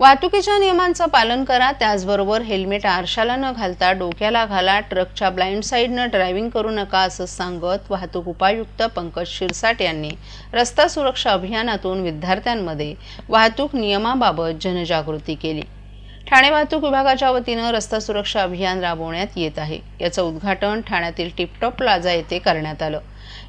वाहतुकीच्या नियमांचं पालन करा त्याचबरोबर हेल्मेट आरशाला न घालता डोक्याला घाला ट्रकच्या ब्लाइंड साईडनं ड्रायव्हिंग करू नका असं सांगत वाहतूक उपायुक्त पंकज शिरसाट यांनी रस्ता सुरक्षा अभियानातून विद्यार्थ्यांमध्ये वाहतूक नियमाबाबत जनजागृती केली. ठाणे वाहतूक विभागाच्या वतीनं रस्ता सुरक्षा अभियान राबवण्यात येत आहे. याचं उद्घाटन ठाण्यातील टिपटॉप प्लाझा येथे करण्यात आलं.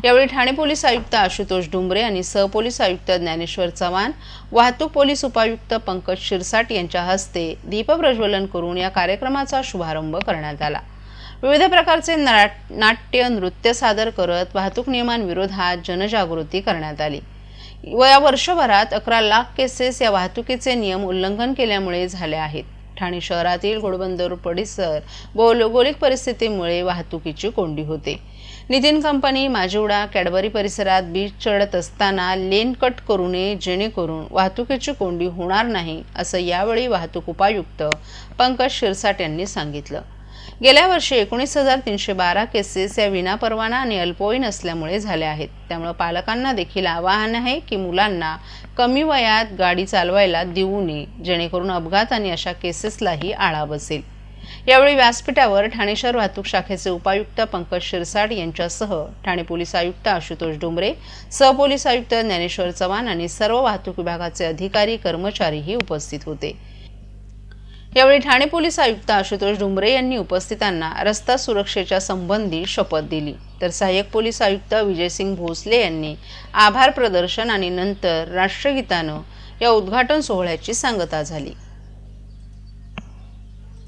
यावेळी ठाणे पोलीस आयुक्त आशुतोष डुंबरे आणि सहपोलीस आयुक्त ज्ञानेश्वर चव्हाण वाहतूक पोलीस उपायुक्त पंकज शिरसाट यांच्या हस्ते दीपप्रज्वलन करून या कार्यक्रमाचा शुभारंभ करण्यात आला. विविध प्रकारचे नाट- नाट्य नृत्य सादर करत वाहतूक नियमांविरोधात जनजागृती करण्यात आली. व या वर्षभरात अकरा लाख केसेस या वाहतुकीचे नियम उल्लंघन केल्यामुळे झाल्या आहेत. ठाणे शहरातील घोडबंदर परिसर भौगोलिक परिस्थितीमुळे वाहतुकीची कोंडी होते. नितीन कंपनी माजिवडा कॅडबरी परिसरात बीच चढत असताना लेन कट करू नये जेणेकरून वाहतुकीची कोंडी होणार नाही असं यावेळी वाहतूक उपायुक्त पंकज शिरसाट यांनी सांगितलं. गेल्या वर्षी एकोणीस हजार तीनशे बारा केसेस या विनापरवाना आणि अल्पवयीन असल्यामुळे झाल्या आहेत. त्यामुळे पालकांना देखील आवाहन आहे की मुलांना कमी वयात गाडी चालवायला देऊ नये जेणेकरून अपघात आणि अशा केसेसलाही आळा बसेल. यावेळी व्यासपीठावर ठाणे शहर वाहतूक शाखेचे उपायुक्त पंकज शिरसाट यांच्यासह ठाणे पोलीस आयुक्त आशुतोष डोंबरे सहपोलीस आयुक्त ज्ञानेश्वर चव्हाण आणि सर्व वाहतूक विभागाचे अधिकारी कर्मचारीही उपस्थित होते. यावेळी ठाणे पोलीस आयुक्त आशुतोष डुंबरे यांनी उपस्थितांना रस्ता सुरक्षेच्या संबंधी शपथ दिली. तर सहाय्यक पोलीस आयुक्त विजयसिंग भोसले यांनी आभार प्रदर्शन आणि नंतर राष्ट्रगीतानं या उद्घाटन सोहळ्याची सांगता झाली.